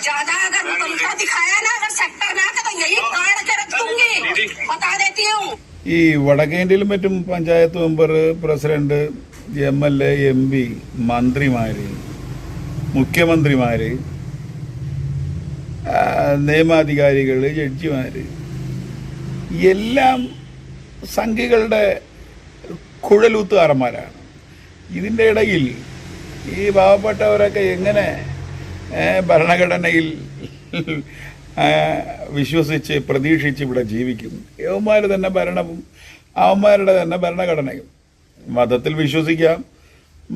ज्यादा अगर तुमको दिखाया ना अगर सेक्टर में आके तो यही काट के रख दूंगी बता देती हूँ ഈ വടക്കേന്ത്യയിലും മറ്റും panchayat member president M L A M P മന്ത്രിമാര് മുഖ്യമന്ത്രിമാര് ആ, നിയമാധികാരികൾ ജഡ്ജിമാര് എല്ലാം സംഘികളുടെ കുഴലൂത്തുകാരന്മാരാണ് ഇതിൻ്റെ ഇടയിൽ ഈ പാവപ്പെട്ടവരൊക്കെ എങ്ങനെ ഏ, ഭരണഘടനയിൽ വിശ്വസിച്ച് പ്രതീക്ഷിച്ച് ഇവിടെ ജീവിക്കുന്നു യവന്മാർ തന്നെ ഭരണവും അവന്മാരുടെ തന്നെ ഭരണഘടനയും. മതത്തിൽ വിശ്വസിക്കാം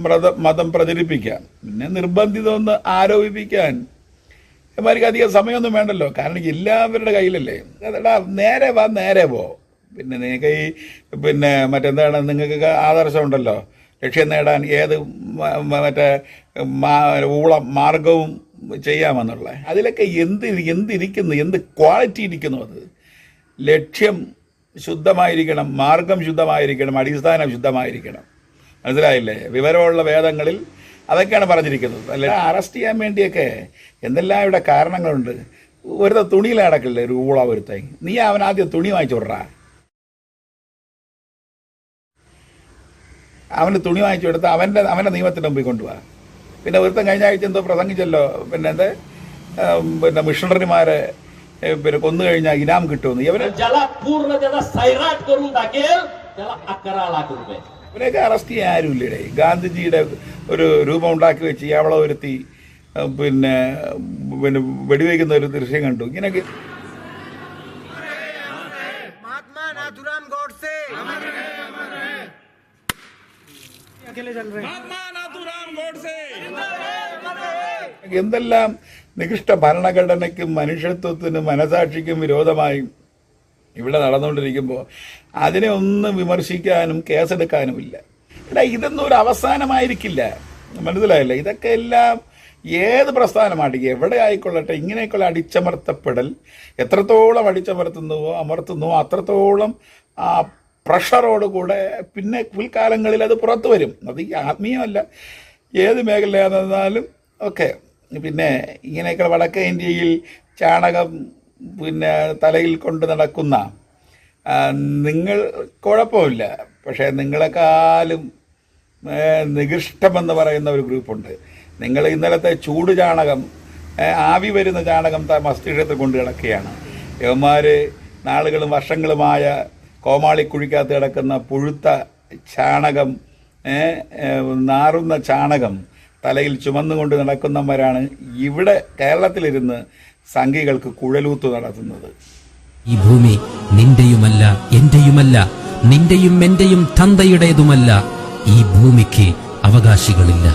മത മതം പ്രചരിപ്പിക്കാം. പിന്നെ നിർബന്ധിതമൊന്ന് ആരോപിപ്പിക്കാൻ അവന്മാർക്ക് അധികം സമയമൊന്നും വേണ്ടല്ലോ. കാരണം എല്ലാവരുടെ കയ്യിലല്ലേ. അതെടാ നേരെ വാ നേരെ പോ. പിന്നെ നിങ്ങൾക്ക് ഈ പിന്നെ മറ്റെന്താണ് നിങ്ങൾക്കൊക്കെ ആദർശമുണ്ടല്ലോ. ലക്ഷ്യം നേടാൻ ഏത് മറ്റേ ഊള മാർഗവും ചെയ്യാമെന്നുള്ള. അതിലൊക്കെ എന്ത് എന്തിരിക്കുന്നു എന്ത് ക്വാളിറ്റി ഇരിക്കുന്നു അത്? ലക്ഷ്യം ശുദ്ധമായിരിക്കണം മാർഗം ശുദ്ധമായിരിക്കണം അടിസ്ഥാനം ശുദ്ധമായിരിക്കണം. മനസ്സിലായില്ലേ? വിവരമുള്ള വേദങ്ങളിൽ അതൊക്കെയാണ് പറഞ്ഞിരിക്കുന്നത്. അല്ല അറസ്റ്റ് ചെയ്യാൻ വേണ്ടിയൊക്കെ എന്തെല്ലാം ഇവിടെ കാരണങ്ങളുണ്ട്? ഒരു തുണിയിൽ നടക്കില്ലേ ഒരു ഊള ഒരുത്തേ നീ അവൻ ആദ്യം തുണി വാങ്ങിച്ചു വിടറാ. അവന് തുണി വാങ്ങിച്ചു കൊടുത്ത് അവന്റെ അവന്റെ നിയമത്തിന്റെ മുമ്പിൽ കൊണ്ടുപോകാം പിന്നെ ഒരുത്തം കഴിഞ്ഞ ആഴ്ച എന്തോ പ്രസംഗിച്ചല്ലോ പിന്നെ എന്റെ പിന്നെ മിഷണറിമാരെ പിന്നെ കൊന്നു കഴിഞ്ഞാൽ ഇനാം കിട്ടുമെന്ന്. ഇവരെ ഇവരെയൊക്കെ അറസ്റ്റ് ചെയ്യാൻ ആരുമില്ലേ ഗാന്ധിജിയുടെ ഒരു രൂപം ഉണ്ടാക്കി വെച്ച് അവളെ വരുത്തി പിന്നെ പിന്നെ വെടിവെക്കുന്ന ഒരു ദൃശ്യം കണ്ടു. ഇങ്ങനെയൊക്കെ अकेले चल रहे എന്തെല്ലാം നികൃഷ്ട ഭരണഘടനയ്ക്കും മനുഷ്യത്വത്തിനും മനസാക്ഷിക്കും വിരോധമായും ഇവിടെ നടന്നുകൊണ്ടിരിക്കുമ്പോൾ അതിനെ ഒന്നും വിമർശിക്കാനും കേസെടുക്കാനുമില്ല എടാ ഇതൊന്നും ഒരു അവസാനമായിരിക്കില്ല മനസ്സിലായില്ല ഇതൊക്കെ എല്ലാം ഏത് പ്രസ്ഥാനമാണെങ്കിൽ എവിടെ ആയിക്കൊള്ളട്ടെ ഇങ്ങനെയൊക്കെയുള്ള അടിച്ചമർത്തപ്പെടൽ എത്രത്തോളം അടിച്ചമർത്തുന്നുവോ അമർത്തുന്നുവോ അത്രത്തോളം ആ പ്രഷറോട് പിന്നെ പിൽക്കാലങ്ങളിൽ അത് പുറത്തു വരും. അത് ആത്മീയമല്ല. ഏത് മേഖലയാണെന്നാലും ഒക്കെ. പിന്നെ ഇങ്ങനെയൊക്കെ വടക്കേ ഇന്ത്യയിൽ ചാണകം പിന്നെ തലയിൽ കൊണ്ട് നടക്കുന്ന നിങ്ങൾ കുഴപ്പമില്ല. പക്ഷേ നിങ്ങളെക്കാളും ഏ, നികൃഷ്ടമെന്ന് പറയുന്ന ഒരു ഗ്രൂപ്പുണ്ട്. നിങ്ങൾ ഇന്നലത്തെ ചൂട് ചാണകം ആവി വരുന്ന ചാണകം മസ്തിഷ്കത്തിൽ കൊണ്ട് കിടക്കുകയാണ് യവന്മാർ നാളുകളും വർഷങ്ങളുമായ കോമാളിക്കുഴിക്കകത്ത് കിടക്കുന്ന പുഴുത്ത ചാണകം നാറുന്ന ചാണകം തലയിൽ ചുമന്നുകൊണ്ട് നടക്കുന്നവരാണ് ഇവിടെ കേരളത്തിലിരുന്ന് സംഘികൾക്ക് കുഴലൂത്ത് നടത്തുന്നത്. ഈ ഭൂമി നിന്റെയുമല്ല എന്റെയുമല്ല നിന്റെയും എന്റെയും തന്തയുടേതുമല്ല. ഈ ഭൂമിക്ക് അവകാശികളില്ല.